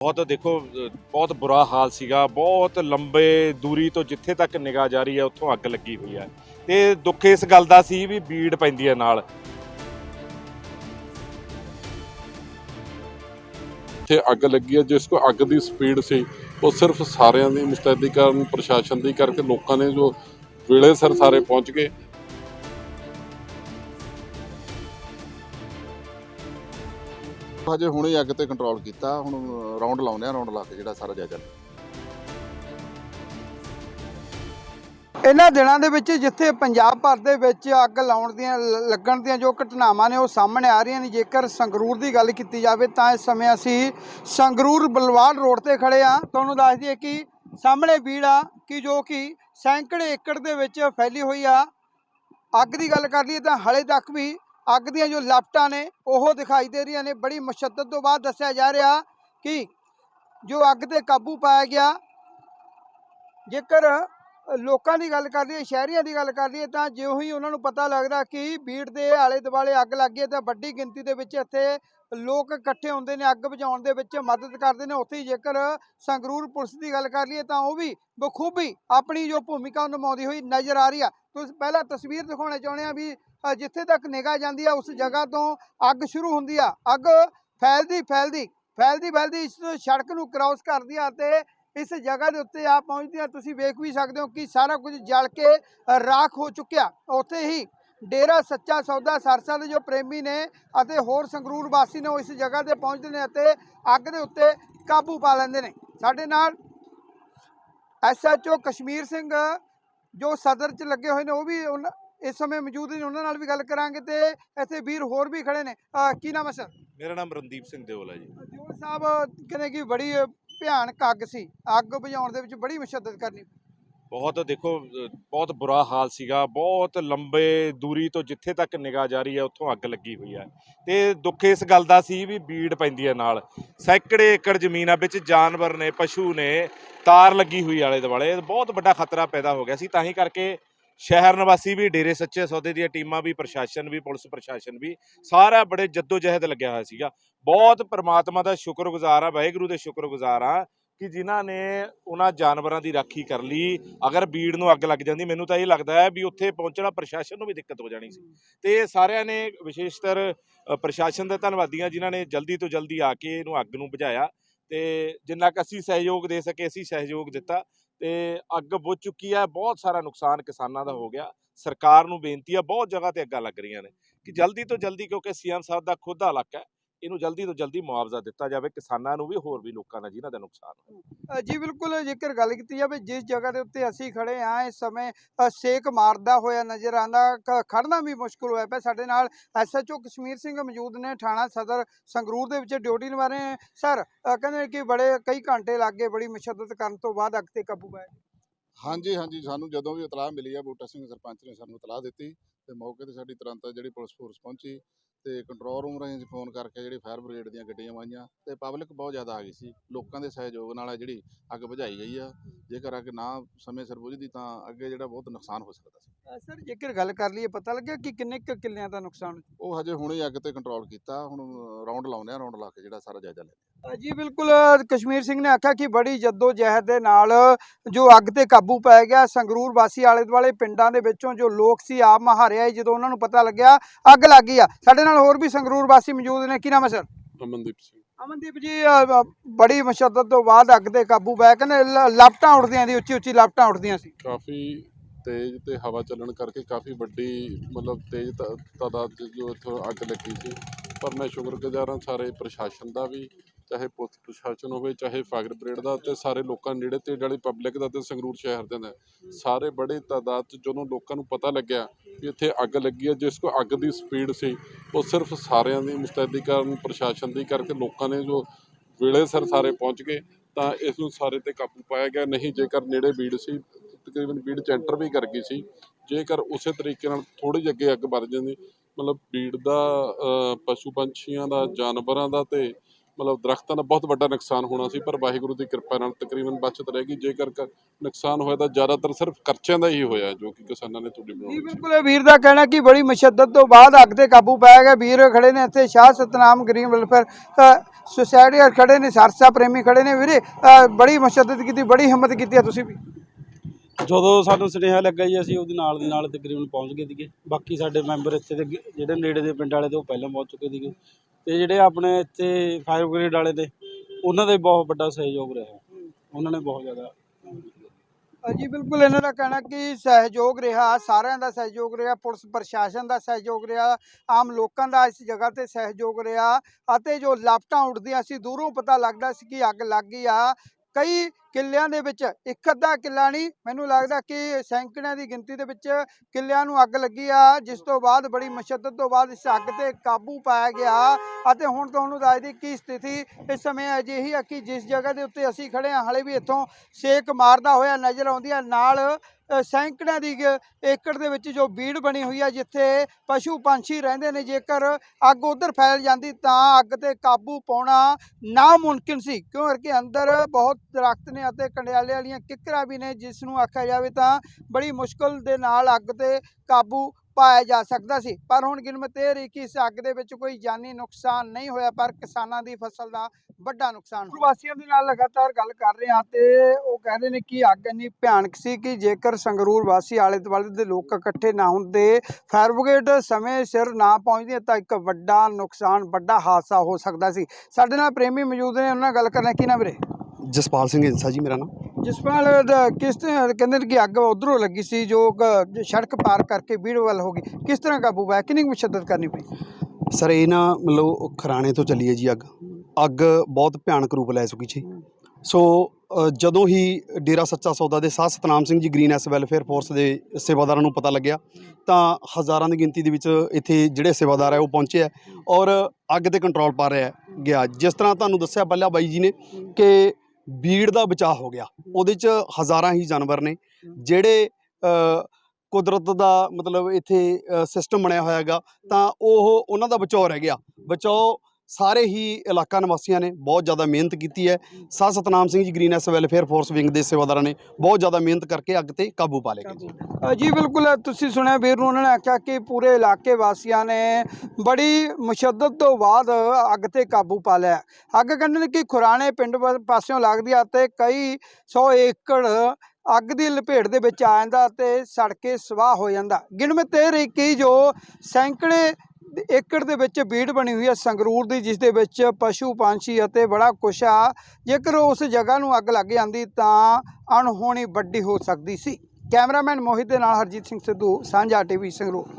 ਬਹੁਤ ਦੇਖੋ, ਬਹੁਤ ਬੁਰਾ ਹਾਲ ਸੀਗਾ। ਬਹੁਤ ਲੰਬੇ ਦੂਰੀ ਤੋਂ ਜਿੱਥੇ ਤੱਕ ਨਿਗਾਹ ਜਾ ਰਹੀ ਹੈ, ਉੱਥੋਂ ਅੱਗ ਲੱਗੀ ਹੋਈ ਹੈ। ਤੇ ਦੁੱਖ ਇਸ ਗੱਲ ਦਾ ਸੀ ਵੀ ਬੀੜ ਪੈਂਦੀ ਹੈ ਨਾਲ। ਇੱਥੇ ਅੱਗ ਲੱਗੀ ਹੈ, ਜਿਸ ਕੋ ਅੱਗ ਦੀ ਸਪੀਡ ਸੀ, ਉਹ ਸਿਰਫ ਸਾਰਿਆਂ ਦੀ, ਮੁਸਤੈਦੀ ਕਾਰਨ, ਪ੍ਰਸ਼ਾਸਨ ਦੀ ਕਰਕੇ ਲੋਕਾਂ ਨੇ ਜੋ ਵੇਲੇ ਸਰ ਸਾਰੇ ਪਹੁੰਚ ਗਏ। ਹਜੇ ਹੁਣੇ ਅੱਗ ਤੇ ਕੰਟਰੋਲ ਕੀਤਾ, ਹੁਣ ਰਾਉਂਡ ਲਾਉਂਦੇ ਆ ਰਾਉਂਡ ਲਾ ਕੇ ਜਿਹੜਾ ਸਾਰਾ ਜਾਇਜ਼ਾ ਲਿਆ। ਇਹਨਾਂ ਦਿਨਾਂ ਦੇ ਵਿੱਚ ਜਿੱਥੇ ਪੰਜਾਬ ਭਰ ਦੇ ਵਿੱਚ ਅੱਗ ਲਾਉਣ ਦੀਆਂ ਲੱਗਣ ਦੀਆਂ ਜੋ ਘਟਨਾਵਾਂ ਨੇ ਉਹ ਸਾਹਮਣੇ ਆ ਰਹੀਆਂ ਨੇ, ਜੇਕਰ ਸੰਗਰੂਰ ਦੀ ਗੱਲ ਕੀਤੀ ਜਾਵੇ ਤਾਂ ਇਸ ਸਮੇਂ ਅਸੀਂ ਸੰਗਰੂਰ ਬਲਵਾਲ ਰੋਡ ਤੇ ਖੜੇ ਆ ਤੁਹਾਨੂੰ ਦੱਸ ਦਈਏ ਕਿ ਸਾਹਮਣੇ ਭੀੜ ਆ ਕਿ ਜੋ ਕਿ ਸੈਂਕੜੇ ਏਕੜ ਦੇ ਵਿੱਚ ਫੈਲੀ ਹੋਈ ਆ ਅੱਗ ਦੀ ਗੱਲ ਕਰ ਲਈਏ ਤਾਂ ਹਲੇ ਤੱਕ ਵੀ ਅੱਗ ਦੀਆਂ ਜੋ ਲਪਟਾਂ ਨੇ, ਉਹ ਦਿਖਾਈ ਦੇ ਰਹੀਆਂ ਨੇ। ਬੜੀ ਮੁਸ਼ੱਦਤ ਤੋਂ ਬਾਅਦ ਦੱਸਿਆ ਜਾ ਰਿਹਾ ਕਿ ਜੋ ਅੱਗ ਤੇ ਕਾਬੂ ਪਾਇਆ ਗਿਆ, ਜੇਕਰ ਲੋਕਾਂ ਦੀ ਗੱਲ ਕਰ ਲਈਏ, ਸ਼ਹਿਰੀਆਂ ਦੀ ਗੱਲ ਕਰ ਲਈਏ, ਤਾਂ ਜਿਉਂ ਹੀ ਉਹਨਾਂ ਨੂੰ ਪਤਾ ਲੱਗਦਾ ਕਿ ਬੀੜ ਦੇ ਆਲੇ ਦੁਆਲੇ ਅੱਗ ਲੱਗ ਗਈ ਹੈ, ਤਾਂ ਵੱਡੀ ਗਿਣਤੀ ਦੇ ਵਿੱਚ ਇੱਥੇ ਲੋਕ ਇਕੱਠੇ ਹੁੰਦੇ ਨੇ, ਅੱਗ ਬੁਝਾਉਣ ਦੇ ਵਿੱਚ ਮਦਦ ਕਰਦੇ ਨੇ। ਉੱਥੇ ਹੀ ਜੇਕਰ ਸੰਗਰੂਰ ਪੁਲਿਸ ਦੀ ਗੱਲ ਕਰ ਲਈਏ ਤਾਂ ਉਹ ਵੀ ਬਖੂਬੀ ਆਪਣੀ ਜੋ ਭੂਮਿਕਾ ਨਿਭਾਉਂਦੀ ਹੋਈ ਨਜ਼ਰ ਆ ਰਹੀ ਆ। ਤੁਸੀਂ ਪਹਿਲਾਂ ਤਸਵੀਰ ਦਿਖਾਉਣਾ ਚਾਹੁੰਦੇ ਆ ਵੀ ਜਿੱਥੇ ਤੱਕ ਨਿਗਾਹ ਜਾਂਦੀ ਆ, ਉਸ ਜਗ੍ਹਾ ਤੋਂ ਅੱਗ ਸ਼ੁਰੂ ਹੁੰਦੀ ਆ। ਅੱਗ ਫੈਲਦੀ ਫੈਲਦੀ ਫੈਲਦੀ ਫੈਲਦੀ ਇਸ ਸੜਕ ਨੂੰ ਕ੍ਰਾਸ ਕਰਦੀ ਆ ਤੇ ਇਸ ਜਗ੍ਹਾ ਦੇ ਉੱਤੇ ਆ ਪਹੁੰਚਦੀ ਆ। ਤੁਸੀਂ ਵੇਖ ਵੀ ਸਕਦੇ ਹੋ ਕਿ ਸਾਰਾ ਕੁਝ ਜਲ ਕੇ ਰਾਖ ਹੋ ਚੁੱਕਿਆ। ਉੱਥੇ ਹੀ ਡੇਰਾ ਸੱਚਾ ਸੌਦਾ ਸਰਸਾ ਦੇ ਜੋ ਪ੍ਰੇਮੀ ਨੇ ਅਤੇ ਹੋਰ ਸੰਗਰੂਰ ਵਾਸੀ ਨੇ ਉਹ ਇਸ ਜਗ੍ਹਾ ਤੇ ਪਹੁੰਚਦੇ ਨੇ ਅਤੇ ਅੱਗ ਦੇ ਉੱਤੇ ਕਾਬੂ ਪਾ ਲੈਂਦੇ ਨੇ। ਸਾਡੇ ਨਾਲ ਐਸਐਚਓ ਕਸ਼ਮੀਰ ਸਿੰਘ ਜੋ ਸਦਰ 'ਚ ਲੱਗੇ ਹੋਏ ਨੇ ਉਹ ਵੀ ਇਸ ਸਮੇਂ ਮੌਜੂਦ ਨੇ ਉਹਨਾਂ ਨਾਲ ਵੀ ਗੱਲ ਕਰਾਂਗੇ ਤੇ ਇੱਥੇ ਵੀਰ ਹੋਰ ਵੀ ਖੜੇ ਨੇ। ਕੀ ਨਾਮ ਹੈ ਸਰ? ਮੇਰਾ ਨਾਮ ਰਣਦੀਪ ਸਿੰਘ ਦਿਓਲ ਹੈ ਜੀ। ਦਿਓਲ ਸਾਹਿਬ ਕਹਿੰਦੇ ਕਿ ਬੜੀ ਭਿਆਨਕ ਅੱਗ ਸੀ। ਅੱਗ ਬੁਝਾਉਣ ਦੇ ਵਿੱਚ ਬੜੀ ਮੁਸ਼ੱਦਤ ਕਰਨੀ। ਬਹੁਤ ਦੇਖੋ, ਬਹੁਤ ਬੁਰਾ ਹਾਲ ਸੀਗਾ। ਬਹੁਤ ਲੰਬੇ ਦੂਰੀ ਤੋਂ ਜਿੱਥੇ ਤੱਕ ਨਿਗਾਹ ਜਾ ਰਹੀ ਹੈ, ਉੱਥੋਂ ਅੱਗ ਲੱਗੀ ਹੋਈ ਹੈ। ਤੇ ਦੁੱਖ ਇਸ ਗੱਲ ਦਾ ਸੀ ਵੀ ਬੀੜ ਪੈਂਦੀ ਹੈ ਨਾਲ। ਸੈਂਕੜੇ ਏਕੜ ਜ਼ਮੀਨ ਆ, ਵਿੱਚ ਜਾਨਵਰ ਨੇ, ਪਸ਼ੂ ਨੇ ਤਾਰ ਲੱਗੀ ਹੋਈ ਆਲੇ ਦੁਆਲੇ। ਬਹੁਤ ਵੱਡਾ ਖਤਰਾ ਪੈਦਾ ਹੋ ਗਿਆ ਸੀ। ਤਾਂ ਹੀ ਕਰਕੇ ਸ਼ਹਿਰ ਨਿਵਾਸੀ ਵੀ ਡੇਰੇ ਸੱਚੇ ਸੌਦੇ ਦੀਆਂ ਟੀਮਾਂ ਵੀ, ਪ੍ਰਸ਼ਾਸਨ ਵੀ, ਪੁਲਿਸ ਪ੍ਰਸ਼ਾਸਨ ਵੀ ਸਾਰਾ ਬੜੇ ਜਹਿਦ ਲੱਗਿਆ ਹੋਇਆ ਸੀਗਾ। ਬਹੁਤ ਪ੍ਰਮਾਤਮਾ ਦਾ ਸ਼ੁਕਰਗੁਜ਼ਾਰ ਆ, ਵਾਹਿਗੁਰੂ ਦੇ ਸ਼ੁਕਰਗੁਜ਼ਾਰ ਆ ਕਿ ਜਿਨ੍ਹਾਂ ਨੇ ਉਹਨਾਂ ਜਾਨਵਰਾਂ ਦੀ ਰਾਖੀ ਕਰ ਲਈ। ਅਗਰ ਬੀੜ ਨੂੰ ਅੱਗ ਲੱਗ ਜਾਂਦੀ ਮੈਨੂੰ ਤਾਂ ਇਹ ਲੱਗਦਾ ਹੈ ਵੀ ਉੱਥੇ ਪਹੁੰਚਣਾ ਪ੍ਰਸ਼ਾਸਨ ਨੂੰ ਵੀ ਦਿੱਕਤ ਹੋ ਜਾਣੀ ਸੀ। ਤੇ ਸਾਰਿਆਂ ਨੇ ਵਿਸ਼ੇਸ਼ਤਰ ਅ, ਪ੍ਰਸ਼ਾਸਨ ਦੇ ਧੰਨਵਾਦੀਆਂ ਜਿਨ੍ਹਾਂ ਨੇ ਜਲਦੀ ਤੋਂ ਜਲਦੀ ਆ ਕੇ ਇਹਨੂੰ ਅੱਗ ਨੂੰ ਬੁਝਾਇਆ। ਤੇ ਜਿੰਨਾ ਕੁ ਅਸੀਂ ਸਹਿਯੋਗ ਦੇ ਸਕੇ ਅਸੀਂ ਸਹਿਯੋਗ ਦਿੱਤਾ। ਤੇ ਅੱਗ ਬੁਝ ਚੁੱਕੀ ਹੈ ਬਹੁਤ ਸਾਰਾ ਨੁਕਸਾਨ ਕਿਸਾਨਾਂ ਦਾ ਹੋ ਗਿਆ। ਸਰਕਾਰ ਨੂੰ ਬੇਨਤੀ ਹੈ ਬਹੁਤ ਜਗ੍ਹਾ ਤੇ ਅੱਗਾਂ ਲੱਗ ਰਹੀਆਂ ਨੇ। ਕਿ ਜਲਦੀ ਤੋਂ ਜਲਦੀ ਕਿਉਂਕਿ ਸੀਐਮ ਸਾਹਿਬ ਦਾ ਖੁਦ ਦਾ ਇਲਾਕਾ ਹੈ ਇਹਨੂੰ ਜਲਦੀ ਤੋਂ ਜਲਦੀ ਮੁਆਵਜ਼ਾ ਦਿੱਤਾ ਜਾਵੇ ਕਿਸਾਨਾਂ ਨੂੰ ਵੀ ਹੋਰ ਵੀ ਲੋਕਾਂ ਦਾ ਜਿਨ੍ਹਾਂ ਦਾ ਨੁਕਸਾਨ ਹੋਇਆ। ਜੀ ਬਿਲਕੁਲ ਜੇਕਰ ਗੱਲ ਕੀਤੀ ਜਾਵੇ ਜਿਸ ਜਗ੍ਹਾ ਦੇ ਉੱਤੇ ਅਸੀਂ ਖੜੇ ਹਾਂ ਇਸ ਸਮੇਂ ਸੇਕ ਮਾਰਦਾ ਹੋਇਆ ਨਜ਼ਰ ਆਂਦਾ ਖੜਨਾ ਵੀ ਮੁਸ਼ਕਲ ਹੋਇਆ ਪਿਆ ਸਾਡੇ ਨਾਲ। ਐਸਐਚਓ ਕਸ਼ਮੀਰ ਸਿੰਘ ਮੌਜੂਦ ਨੇ ਥਾਣਾ ਸਦਰ ਸੰਗਰੂਰ ਦੇ ਵਿੱਚ ਡਿਊਟੀ ਨਿਭਾ ਰਹੇ ਸਰ ਕਹਿੰਦੇ ਕਿ ਬੜੇ ਕਈ ਘੰਟੇ ਲੱਗ ਗਏ ਬੜੀ ਮੁਸ਼ੱਦਤ ਕਰਨ ਤੋਂ ਬਾਅਦ ਅੱਗ ਤੇ ਕਾਬੂ ਪਾਇਆ ਹਾਂਜੀ ਹਾਂਜੀ ਸਾਨੂੰ ਜਦੋਂ ਵੀ ਇਤਲਾਹ ਮਿਲੀ ਆ ਬੂਟਾ ਸਿੰਘ ਸਰਪੰਚ ਨੇ ਸਾਨੂੰ ਇਤਲਾਹ ਦਿੱਤੀ ਤੇ ਮੌਕੇ ਤੇ ਸਾਡੀ ਤੁਰੰਤ ਜਿਹੜੀ ਪੁਲਿਸ ਫੋਰਸ ਪਹੁੰਚੀ। ਤੇ ਕੰਟਰੋਲ ਰੂਮ ਰਾਹੀਂ ਫੋਨ ਕਰਕੇ ਜਿਹੜੀ ਫਾਇਰ ਬ੍ਰਿਗੇਡ ਦੀਆਂ ਗੱਡੀਆਂ ਆਈਆਂ ਤੇ ਪਬਲਿਕ ਬਹੁਤ ਜ਼ਿਆਦਾ ਆ ਗਈ ਸੀ। ਲੋਕਾਂ ਦੇ ਸਹਿਯੋਗ ਨਾਲ ਆ ਜਿਹੜੀ ਅੱਗ ਬੁਝਾਈ ਗਈ ਆ। ਜੇਕਰ ਅੱਗ ਨਾ ਸਮੇਂ ਸਿਰ ਬੁਝਦੀ ਤਾਂ ਅੱਗੇ ਜਿਹੜਾ ਬਹੁਤ ਨੁਕਸਾਨ ਹੋ ਸਕਦਾ ਸੀ। ਸਰ ਜੇਕਰ ਗੱਲ ਕਰ ਲਈਏ ਪਤਾ ਲੱਗਿਆ ਕਿ ਕਿੰਨੇ ਕੁ ਕਿੱਲਿਆਂ ਦਾ ਨੁਕਸਾਨ? ਉਹ ਹਜੇ ਹੁਣੇ ਅੱਗ ਤੇ ਕੰਟਰੋਲ ਕੀਤਾ। ਹੁਣ ਰਾਉਂਡ ਲਾਉਂਦੇ ਆ ਰਾਉਂਡ ਲਾ ਕੇ ਜਿਹੜਾ ਸਾਰਾ ਜਾਇਜ਼ਾ ਅ, ਜੀ ਬਿਲਕੁਲ ਕਸ਼ਮੀਰ ਸਿੰਘ ਨੇ ਆਖਿਆ ਕਿ ਬੜੀ ਜੱਦੋ ਜਹਿਦ ਦੇ ਨਾਲ ਜੋ ਅੱਗ ਤੇ ਕਾਬੂ ਪਾਇਆ ਗਿਆ ਸੰਗਰੂਰ ਵਾਸੀ ਆਲੇ ਦੁਆਲੇ ਪਿੰਡਾਂ ਦੇ ਵਿੱਚੋਂ ਜੋ ਲੋਕ ਸੀ ਆਪ ਮਹਾਰਿਆ ਜਦੋਂ ਉਹਨਾਂ ਨੂੰ ਪਤਾ ਲੱਗਿਆ ਅੱਗ ਲੱਗ ਗਈ ਆ। ਸਾਡੇ ਨਾਲ ਹੋਰ ਵੀ ਸੰਗਰੂਰ ਵਾਸੀ ਮੌਜੂਦ ਨੇ। ਕੀ ਨਾਮ ਹੈ ਸਰ? ਅਮਨਦੀਪ ਸਿੰਘ। ਅਮਨਦੀਪ ਜੀ ਬੜੀ ਮੁਸ਼ੱਦਤ ਤੋਂ ਬਾਅਦ ਅੱਗ ਤੇ ਕਾਬੂ ਪਾਇਆ ਕਹਿੰਦੇ ਲਾਪਟਾਂ ਉੱਡਦੀਆਂ ਦੀ ਉੱਚੀ ਉੱਚੀ ਲਾਪਟਾਂ ਉੱਡਦੀਆਂ ਸੀ। ਕਾਫੀ ਤੇਜ਼ ਤੇ ਹਵਾ ਚੱਲਣ ਕਰਕੇ ਕਾਫੀ ਵੱਡੀ ਮਤਲਬ ਤੇਜ਼ ਤਾਦਾਦ ਜੋ ਇੱਥੋਂ ਅੱਗ ਲੱਗੀ ਸੀ। ਪਰ ਮੈਂ ਸ਼ੁਕਰਗੁਜ਼ਾਰ ਹਾਂ ਸਾਰੇ ਪ੍ਰਸ਼ਾਸਨ ਦਾ ਵੀ ਚਾਹੇ ਪੁਲਿਸ ਪ੍ਰਸ਼ਾਸਨ ਹੋਵੇ, ਚਾਹੇ ਫਾਇਰ ਬ੍ਰਿਗੇਡ ਦਾ ਤੇ ਸਾਰੇ ਲੋਕਾਂ ਨੇੜੇ ਤੇ ਜਿਹੜੀ ਪਬਲਿਕ ਦਾ ਤੇ ਸੰਗਰੂਰ ਸ਼ਹਿਰ ਦੇ ਨੇ। ਸਾਰੇ ਬੜੇ ਤਾਦਾਦ 'ਚ ਜਦੋਂ ਲੋਕਾਂ ਨੂੰ ਪਤਾ ਲੱਗਿਆ ਕਿ ਇੱਥੇ ਅੱਗ ਲੱਗੀ ਹੈ, ਜਿਸ ਕੋ ਅੱਗ ਦੀ ਸਪੀਡ ਸੀ, ਉਹ ਸਿਰਫ ਸਾਰਿਆਂ ਦੀ ਮੁਸਤੈਦੀ ਕਾਰਨ ਪ੍ਰਸ਼ਾਸਨ ਦੀ ਕਰਕੇ ਲੋਕਾਂ ਨੇ ਜੋ ਵੇਲੇ ਸਿਰ ਸਾਰੇ ਪਹੁੰਚ ਗਏ, ਤਾਂ ਇਸ ਨੂੰ ਸਾਰੇ ਤੇ ਕਾਬੂ ਪਾਇਆ ਗਿਆ। ਨਹੀਂ, ਜੇਕਰ ਨੇੜੇ ਭੀੜ ਸੀ, ਤਕਰੀਬਨ ਭੀੜ ਚ ਐਂਟਰ ਵੀ ਕਰ ਗਈ ਸੀ। ਜੇਕਰ ਉਸੇ ਤਰੀਕੇ ਨਾਲ ਥੋੜੀ ਜਿਹੀ ਅੱਗੇ ਅੱਗ ਵੱਧ ਜਾਂਦੀ, ਮਤਲਬ ਭੀੜ ਦਾ ਪਸ਼ੂ ਪੰਛੀਆਂ ਦਾ, ਜਾਨਵਰਾਂ ਦਾ ਤੇ ਮਤਲਬ ਦਰਖਤਾਂ ਦਾ ਬਹੁਤ ਵੱਡਾ ਨੁਕਸਾਨ ਹੋਣਾ ਸੀ ਪਰ ਵਾਹਿਗੁਰੂ ਦੀ ਕਿਰਪਾ ਨਾਲ ਤਕਰੀਬਨ ਬਚਤ ਰਹਿ ਗਈ। ਜੇਕਰ ਨੁਕਸਾਨ ਹੋਇਆ ਤਾਂ ਜ਼ਿਆਦਾਤਰ ਸਿਰਫ ਖਰਚਿਆਂ ਦਾ ਹੀ ਹੋਇਆ ਜੋ ਕਿ ਕਿਸਾਨਾਂ ਨੇ ਤੁਹਾਡੀ ਜੀ ਬਣਾਉਣੀ ਸੀ ਬਿਲਕੁਲ ਇਹ ਵੀਰ ਦਾ ਕਹਿਣਾ ਕਿ ਬੜੀ ਮੁਸ਼ੱਦਤ ਤੋਂ ਬਾਅਦ ਅੱਗ ਤੇ ਕਾਬੂ ਪਾਇਆ ਗਿਆ। ਵੀਰ ਖੜੇ ਨੇ ਇੱਥੇ Shah Satnam green welfare society ਖੜੇ ਨੇ ਸਰਸਾ ਪ੍ਰੇਮੀ ਖੜੇ ਨੇ। ਵੀਰੇ ਬੜੀ ਮੁਸ਼ੱਦਤ ਕੀਤੀ ਬੜੀ ਹਿੰਮਤ ਕੀਤੀ ਹੈ ਤੁਸੀਂ ਵੀ। ਜਦੋਂ ਸਾਨੂੰ ਸੁਨੇਹਾ ਲੱਗਾ ਜੀ ਅਸੀਂ ਉਹਦੇ ਨਾਲ ਦੀ ਨਾਲ ਤਕਰੀਬਨ ਪਹੁੰਚ ਗਏ ਸੀਗੇ। ਬਾਕੀ ਸਾਡੇ ਮੈਂਬਰ ਇੱਥੇ ਦੇ ਜਿਹੜੇ ਨੇੜੇ ਦੇ ਪਿੰਡ ਵਾਲੇ ਤੇ ਉਹ ਪਹਿਲਾਂ ਪਹੁੰਚ ਚੁੱਕੇ ਸੀਗੇ। ਤੇ ਜਿਹੜੇ ਆਪਣੇ ਇੱਥੇ ਫਾਇਰ ਬ੍ਰਿਗੇਡ ਵਾਲੇ ਤੇ ਉਹਨਾਂ ਦਾ ਵੀ ਬਹੁਤ ਵੱਡਾ ਸਹਿਯੋਗ ਰਿਹਾ। ਉਹਨਾਂ ਨੇ ਬਹੁਤ ਜ਼ਿਆਦਾ ਜੀ ਬਿਲਕੁਲ ਇਹਨਾਂ ਦਾ ਕਹਿਣਾ ਕਿ ਸਹਿਯੋਗ ਰਿਹਾ, ਸਾਰਿਆਂ ਦਾ ਸਹਿਯੋਗ ਰਿਹਾ, ਪੁਲਿਸ ਪ੍ਰਸ਼ਾਸਨ ਦਾ ਸਹਿਯੋਗ ਰਿਹਾ, ਆਮ ਲੋਕਾਂ ਦਾ ਇਸ ਜਗ੍ਹਾ ਤੇ ਸਹਿਯੋਗ ਰਿਹਾ ਅਤੇ ਜੋ ਲਾਪਟਾਂ ਉੱਡਦੀਆਂ ਸੀ, ਦੂਰੋਂ ਪਤਾ ਲੱਗਦਾ ਸੀ ਕਿ ਅੱਗ ਲੱਗ ਗਈ ਆ। ਕਈ ਕਿੱਲਿਆਂ ਦੇ ਵਿੱਚ, ਇੱਕ ਅੱਧਾ ਕਿੱਲਾ ਨਹੀਂ, ਮੈਨੂੰ ਲੱਗਦਾ ਕਿ ਸੈਂਕੜਿਆਂ ਦੀ ਗਿਣਤੀ ਦੇ ਵਿੱਚ ਕਿੱਲਿਆਂ ਨੂੰ ਅੱਗ ਲੱਗੀ ਆ, ਜਿਸ ਤੋਂ ਬਾਅਦ ਬੜੀ ਮਸ਼ੱਦਤ ਤੋਂ ਬਾਅਦ ਇਸ ਅੱਗ ਤੇ ਕਾਬੂ ਪਾਇਆ ਗਿਆ ਅਤੇ ਹੁਣ ਤੁਹਾਨੂੰ ਦੱਸ ਦੀ ਕੀ ਸਥਿਤੀ ਇਸ ਸਮੇਂ ਅਜਿਹੀ ਆ ਕਿ ਜਿਸ ਜਗ੍ਹਾ ਦੇ ਉੱਤੇ ਅਸੀਂ ਖੜੇ ਹਾਂ, ਹਾਲੇ ਵੀ ਇੱਥੋਂ ਸੇਕ ਮਾਰਦਾ ਹੋਇਆ ਨਜ਼ਰ ਆਉਂਦੀ ਹੈ ਨਾਲ ਸੈਂਕੜਿਆਂ ਦੀ ਏਕੜ ਦੇ ਵਿੱਚ ਜੋ ਬੀੜ ਬਣੀ ਹੋਈ ਹੈ ਜਿੱਥੇ ਪਸ਼ੂ ਪੰਛੀ ਰਹਿੰਦੇ ਨੇ, ਜੇਕਰ ਅੱਗ ਉਧਰ ਫੈਲ ਜਾਂਦੀ ਤਾਂ ਅੱਗ ਤੇ ਕਾਬੂ ਪਾਉਣਾ ਨਾਮੁਮਕਿਨ ਸੀ। ਕਿਉਂਕਿ ਅੰਦਰ ਬਹੁਤ ਦਰਖਤ ਨੇ ਅਤੇ ਕੰਡਿਆਲੇ ਵਾਲੀਆਂ ਕਿੱਕਰਾਂ ਵੀ ਨੇ, ਜਿਸ ਨੂੰ ਆਖਿਆ ਜਾਵੇ ਤਾਂ ਬੜੀ ਮੁਸ਼ਕਲ ਦੇ ਨਾਲ ਅੱਗ ਤੇ ਕਾਬੂ ਪਾਇਆ ਜਾ ਸਕਦਾ ਸੀ। ਪਰ ਹੁਣ ਗਿਣਮਤ ਇਹ ਰਹੀ ਕਿ ਇਸ ਅੱਗ ਦੇ ਵਿੱਚ ਕੋਈ ਜਾਨੀ ਨੁਕਸਾਨ ਨਹੀਂ ਹੋਇਆ ਪਰ ਕਿਸਾਨਾਂ ਦੀ ਫਸਲ ਦਾ ਵੱਡਾ ਨੁਕਸਾਨ ਹੋਇਆ। ਵਾਸੀਆਂ ਦੇ ਨਾਲ ਲਗਾਤਾਰ ਗੱਲ ਕਰ ਰਹੇ ਹਾਂ ਤੇ ਉਹ ਕਹਿੰਦੇ ਨੇ ਕਿ ਅੱਗ ਇੰਨੀ ਭਿਆਨਕ ਸੀ ਕਿ ਜੇਕਰ ਸੰਗਰੂਰ ਵਾਸੀ ਆਲੇ ਦੁਆਲੇ ਦੇ ਲੋਕ ਇਕੱਠੇ ਨਾ ਹੁੰਦੇ ਫਾਇਰ ਬ੍ਰਿਗੇਡ ਸਮੇਂ ਸਿਰ ਨਾ ਪਹੁੰਚਦੀ ਤਾਂ ਇੱਕ ਵੱਡਾ ਨੁਕਸਾਨ ਵੱਡਾ ਹਾਦਸਾ ਹੋ ਸਕਦਾ ਸੀ। ਸਾਡੇ ਨਾਲ ਪ੍ਰੇਮੀ ਮੌਜੂਦ ਨੇ ਉਹਨਾਂ ਨਾਲ ਗੱਲ ਕਰਨਾ ਕੀ ਨਾ ਵੀਰੇ? ਜਸਪਾਲ ਸਿੰਘ ਇੰਸਾ ਜੀ ਮੇਰਾ ਨਾਮ। ਜਿਸ ਨਾਲ ਕਿਸ ਤਰ੍ਹਾਂ ਕਹਿੰਦੇ ਨੇ ਕਿ ਅੱਗ ਉਧਰੋਂ ਲੱਗੀ ਸੀ ਜੋ ਸੜਕ ਪਾਰ ਕਰਕੇ ਵੀੜ ਵੱਲ ਹੋ ਗਈ। ਕਿਸ ਤਰ੍ਹਾਂ ਕਾਬੂ ਪਾਇਆ? ਕਿੰਨੀ ਕੁ ਕਰਨੀ ਪਈ? ਸਰ ਇਹ ਨਾ ਮਤਲਬ ਖਰਾਣੇ ਤੋਂ ਚੱਲੀ ਹੈ ਜੀ ਅੱਗ। ਅੱਗ ਬਹੁਤ ਭਿਆਨਕ ਰੂਪ ਲੈ ਚੁੱਕੀ ਸੀ। ਸੋ ਅ, ਜਦੋਂ ਹੀ ਡੇਰਾ ਸੱਚਾ ਸੌਦਾ ਦੇ ਸਾਹ Satnam Singh ji green S welfare force ਦੇ ਸੇਵਾਦਾਰਾਂ ਨੂੰ ਪਤਾ ਲੱਗਿਆ ਤਾਂ ਹਜ਼ਾਰਾਂ ਦੀ ਗਿਣਤੀ ਦੇ ਵਿੱਚ ਇੱਥੇ ਜਿਹੜੇ ਸੇਵਾਦਾਰ ਹੈ ਉਹ ਪਹੁੰਚੇ ਹੈ ਔਰ ਅੱਗ ਤੇ ਕੰਟਰੋਲ ਪਾ ਰਿਹਾ ਗਿਆ। ਜਿਸ ਤਰ੍ਹਾਂ ਤੁਹਾਨੂੰ ਦੱਸਿਆ ਪਹਿਲਾਂ ਬਾਈ ਜੀ ਨੇ ਕਿ ਬੀੜ ਦਾ ਬਚਾਅ ਹੋ ਗਿਆ। ਉਹਦੇ 'ਚ ਹਜ਼ਾਰਾਂ ਹੀ ਜਾਨਵਰ ਨੇ, ਜਿਹੜੇ ਕੁਦਰਤ ਦਾ ਮਤਲਬ ਇੱਥੇ ਸਿਸਟਮ ਬਣਿਆ ਹੋਇਆ ਹੈਗਾ, ਤਾਂ ਉਹ ਉਹਨਾਂ ਦਾ ਬਚਾਓ ਰਹਿ ਗਿਆ। ਬਚਾਓ ਸਾਰੇ ਹੀ ਇਲਾਕਾ ਨਿਵਾਸੀਆਂ ਨੇ ਬਹੁਤ ਜ਼ਿਆਦਾ ਮਿਹਨਤ ਕੀਤੀ ਹੈ। Shah Satnam Singh ji green S welfare force wing ਦੇ ਸੇਵਾਦਾਰਾਂ ਨੇ ਬਹੁਤ ਜ਼ਿਆਦਾ ਮਿਹਨਤ ਕਰਕੇ ਅੱਗ ਤੇ ਕਾਬੂ ਪਾ ਲਿਆ। ਜੀ ਜੀ ਬਿਲਕੁਲ ਤੁਸੀਂ ਸੁਣਿਆ ਵੀਰ ਨੂੰ ਉਹਨਾਂ ਨੇ ਆਖਿਆ ਕਿ ਪੂਰੇ ਇਲਾਕੇ ਵਾਸੀਆਂ ਨੇ ਬੜੀ ਮੁਸ਼ੱਦਤ ਤੋਂ ਬਾਅਦ ਅੱਗ ਤੇ ਕਾਬੂ ਪਾ ਲਿਆ। ਅੱਗ ਕਹਿੰਦੇ ਨੇ ਕਿ ਖੁਰਾਣੇ ਪਿੰਡ ਪਾਸਿਓਂ ਲੱਗਦੀ ਆ ਤੇ ਕਈ 100 ਏਕੜ ਅੱਗ ਦੀ ਲਪੇਟ ਦੇ ਵਿੱਚ ਆ ਜਾਂਦਾ ਤੇ ਸੜ ਕੇ ਸਵਾਹ ਹੋ ਜਾਂਦਾ। ਗਿਣਮਤ ਇਹ ਰਹੀ ਕਿ ਜੋ ਸੈਂਕੜੇ ਏਕੜ ਦੇ ਵਿੱਚ ਬੀੜ ਬਣੀ ਹੋਈ ਹੈ ਸੰਗਰੂਰ ਦੀ, ਜਿਸ ਦੇ ਵਿੱਚ ਪਸ਼ੂ, ਪੰਛੀ ਅਤੇ ਬੜਾ ਕੁਛ ਆ। ਜੇਕਰ ਉਸ ਜਗ੍ਹਾ ਨੂੰ ਅੱਗ ਲੱਗ ਜਾਂਦੀ ਤਾਂ ਅਣਹੋਣੀ ਵੱਡੀ ਹੋ ਸਕਦੀ ਸੀ। ਕੈਮਰਾਮੈਨ ਮੋਹਿਤ ਦੇ ਨਾਲ ਹਰਜੀਤ ਸਿੰਘ ਸਿੱਧੂ, ਸਾਂਝਾ ਟੀਵੀ ਸੰਗਰੂਰ।